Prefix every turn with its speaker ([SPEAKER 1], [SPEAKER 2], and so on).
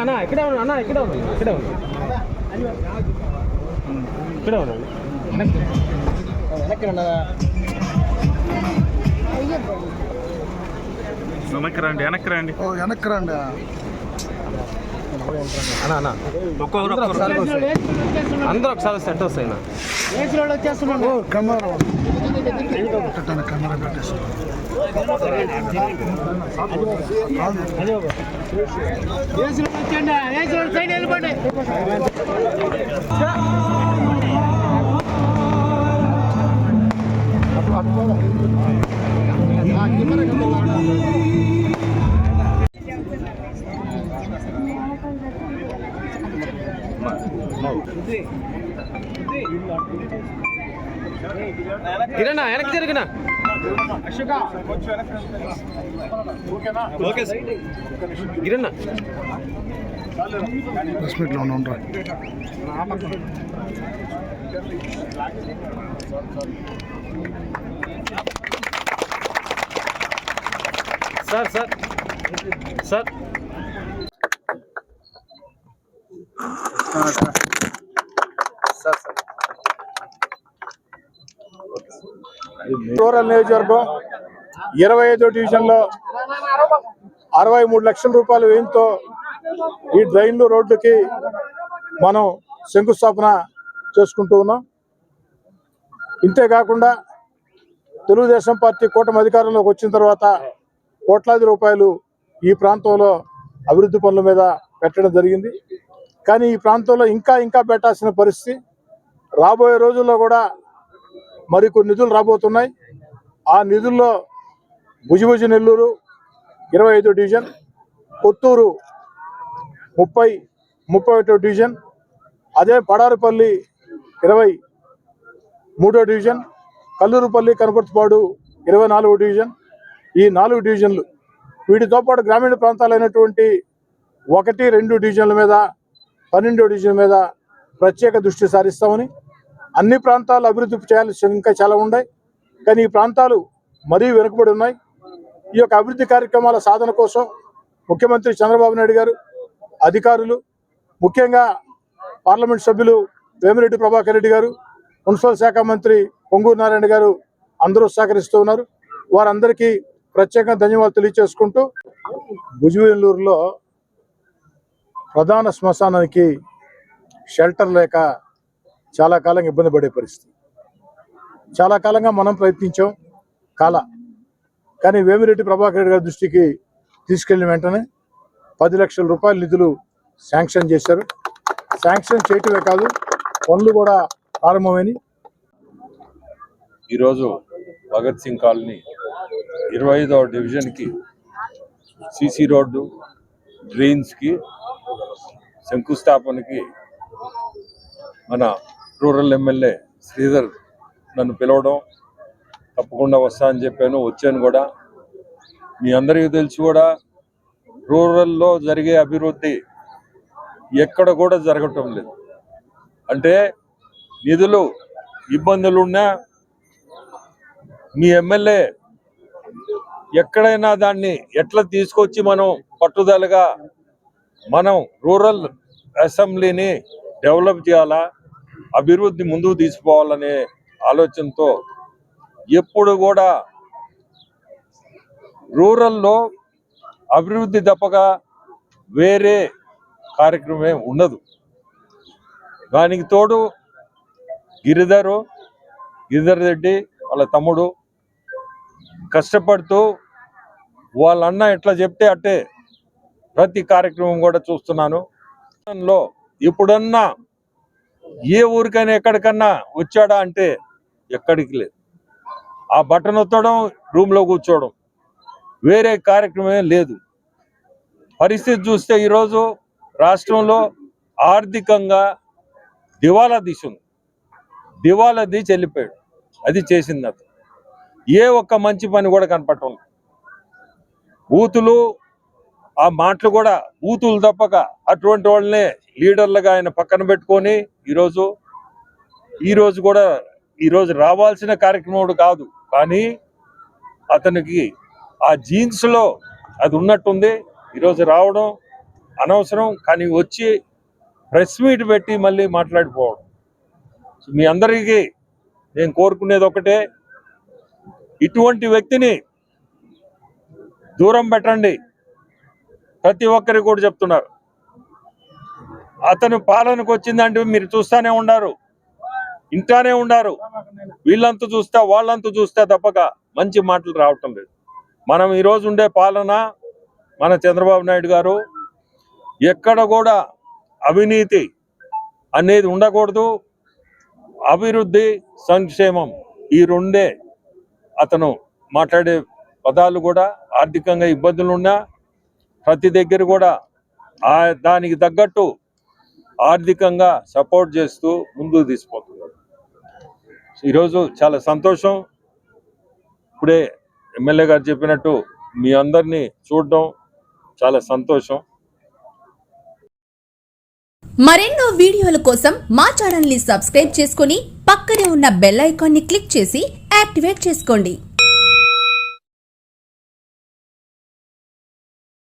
[SPEAKER 1] అన్నా ఇక్కడే ఉన్నా అన్నా ఇక్కడే ఉన్నా ఇక్కడే ఉన్నా ఇక్కడే ఉన్నాను
[SPEAKER 2] వెనక్కి రండి వెనక్కి రండి.
[SPEAKER 3] ఓ వెనక్కి రండి.
[SPEAKER 1] అన్నా అన్నా.
[SPEAKER 2] ఒక్కొక్కరు
[SPEAKER 1] అందరూ ఒకసారి సెట్ వస్తాయి
[SPEAKER 3] కెమెరా. కెమెరా పెట్టేసి
[SPEAKER 1] కిరణా వెనక్కి జరిగినా
[SPEAKER 2] ఓకే సార్
[SPEAKER 1] గిరన్నా.
[SPEAKER 3] ఉండరా?
[SPEAKER 1] Sir. Sir. Sir sir.
[SPEAKER 4] Rural నియోజకవర్గం ఇరవై ఐదో డివిజన్లో అరవై మూడు లక్షల రూపాయల వ్యయంతో ఈ డ్రైన్లు రోడ్లకి మనం శంకుస్థాపన చేసుకుంటూ ఉన్నాం. ఇంతేకాకుండా తెలుగుదేశం పార్టీ కూటమి అధికారంలోకి వచ్చిన తర్వాత కోట్లాది రూపాయలు ఈ ప్రాంతంలో అభివృద్ధి పనుల మీద పెట్టడం జరిగింది. కానీ ఈ ప్రాంతంలో ఇంకా ఇంకా పెట్టాల్సిన పరిస్థితి రాబోయే రోజుల్లో కూడా మరికొన్ని నిధులు రాబోతున్నాయి. నిధుల్లో భుజిభుజి నెల్లూరు ఇరవై ఐదో డివిజన్ కొత్తూరు ముప్పై ముప్పై ఒకటో డివిజన్ అదే పడారుపల్లి ఇరవై మూడో డివిజన్ కల్లూరుపల్లి కనపర్తిపాడు ఇరవై నాలుగో డివిజన్. ఈ నాలుగు డివిజన్లు వీటితో పాటు గ్రామీణ ప్రాంతాలైనటువంటి ఒకటి రెండు డివిజన్ల మీద పన్నెండో డివిజన్ మీద ప్రత్యేక దృష్టి సారిస్తామని అన్ని ప్రాంతాలు అభివృద్ధి చేయాల్సి ఇంకా చాలా ఉన్నాయి. కానీ ఈ ప్రాంతాలు మరీ వెనుకబడి ఉన్నాయి. ఈ యొక్క అభివృద్ధి కార్యక్రమాల సాధన కోసం ముఖ్యమంత్రి చంద్రబాబు నాయుడు గారు అధికారులు ముఖ్యంగా పార్లమెంట్ సభ్యులు వేమిరెడ్డి ప్రభాకర్ రెడ్డి గారు మున్సిపల్ శాఖ మంత్రి పొంగూరు నారాయణ గారు అందరూ సహకరిస్తూ ఉన్నారు. వారందరికీ ప్రత్యేకంగా ధన్యవాదాలు తెలియజేసుకుంటూ భుజవెల్లూరులో ప్రధాన శ్మశానానికి షెల్టర్ లేక చాలా కాలంగా ఇబ్బంది పడే పరిస్థితి. చాలా కాలంగా మనం ప్రయత్నించాం. కాల. కానీ వేమిరెడ్డి ప్రభాకర్ రెడ్డి గారి దృష్టికి తీసుకెళ్ళిన వెంటనే పది లక్షల రూపాయల నిధులు శాంక్షన్ చేశారు. శాంక్షన్ చేయటమే కాదు పనులు కూడా ప్రారంభమైనవి
[SPEAKER 5] ఈరోజు భగత్ సింగ్ కాలనీ ఇరవై ఐదవ డివిజన్కి సిసి రోడ్డు డ్రైన్స్కి శంకుస్థాపనకి మన రూరల్ ఎమ్మెల్యే శ్రీధర్ నన్ను పిలవడం తప్పకుండా వస్తా అని చెప్పాను వచ్చాను కూడా. మీ అందరికీ తెలిసి కూడా రూరల్లో జరిగే అభివృద్ధి ఎక్కడ కూడా జరగటం లేదు. అంటే నిధులు ఇబ్బందులున్నా మీ ఎమ్మెల్యే ఎక్కడైనా దాన్ని ఎట్లా తీసుకొచ్చి మనం పట్టుదలగా మనం రూరల్ అసెంబ్లీని డెవలప్ చేయాలా అభివృద్ధి ముందుకు తీసుకోవాలనే ఆలోచనతో ఎప్పుడు కూడా రూరల్లో అభివృద్ధి తప్పగా వేరే కార్యక్రమం ఉండదు. దానికి తోడు గిరిధరు గిరిధర్ రెడ్డి వాళ్ళ తమ్ముడు కష్టపడుతూ వాళ్ళ అన్న ఎట్లా చెప్తే అట్టే ప్రతి కార్యక్రమం కూడా చూస్తున్నాను. లో ఇప్పుడన్నా ఏ ఊరికైనా ఎక్కడికన్నా వచ్చాడా అంటే ఎక్కడికి లేదు. ఆ బటన్ ఒత్తడం రూమ్లో కూర్చోవడం వేరే కార్యక్రమం లేదు. పరిస్థితి చూస్తే ఈరోజు రాష్ట్రంలో ఆర్థికంగా దివాలా తీసింది దివాలా తీసి వెళ్ళిపోయాడు. అది చేసింది అతను. ఏ ఒక్క మంచి పని కూడా కనపడటం లేదు. బూతులు ఆ మాటలు కూడా బూతులు తప్పక అటువంటి వాళ్ళనే లీడర్లుగా ఆయన పక్కన పెట్టుకొని ఈరోజు ఈరోజు కూడా ఈరోజు రావాల్సిన కార్యక్రమం కాదు కానీ అతనికి ఆ జీన్స్లో అది ఉన్నట్టుంది. ఈరోజు రావడం అనవసరం కానీ వచ్చి ప్రెస్ మీట్ పెట్టి మళ్ళీ మాట్లాడిపోవడం. మీ అందరికీ నేను కోరుకునేది ఒకటే ఇటువంటి వ్యక్తిని దూరం పెట్టండి. ప్రతి ఒక్కరికి కూడా చెప్తున్నారు. అతను పాలనకు వచ్చిందంటే మీరు చూస్తానే ఉన్నారు. ఇంటానే ఉన్నారు వీళ్ళంతా చూస్తా వాళ్ళంతా చూస్తా తప్పక మంచి మాటలు రావటం లేదు. మనం ఈరోజు ఉండే పాలన మన చంద్రబాబు నాయుడు గారు ఎక్కడ కూడా అవినీతి అనేది ఉండకూడదు. అభివృద్ధి సంక్షేమం ఈ రెండే అతను మాట్లాడే పదాలు కూడా ఆర్థికంగా ఇబ్బందులు ఉన్నా ప్రతి దగ్గర కూడా ఆ దానికి తగ్గట్టు ఆర్థికంగా సపోర్ట్ చేస్తూ ముందుకు తీసుకుపోతున్నారు ఈరోజు చాలా సంతోషం. ఇప్పుడే ఎమ్మెల్యే గారు చెప్పినట్టు మీ అందరినీ చూడడం చాలా సంతోషం.
[SPEAKER 6] మరెన్నో వీడియోల కోసం మా ఛానల్ని సబ్స్క్రైబ్ చేసుకుని పక్కనే ఉన్న బెల్ ఐకాన్ని క్లిక్ చేసి యాక్టివేట్ చేసుకోండి.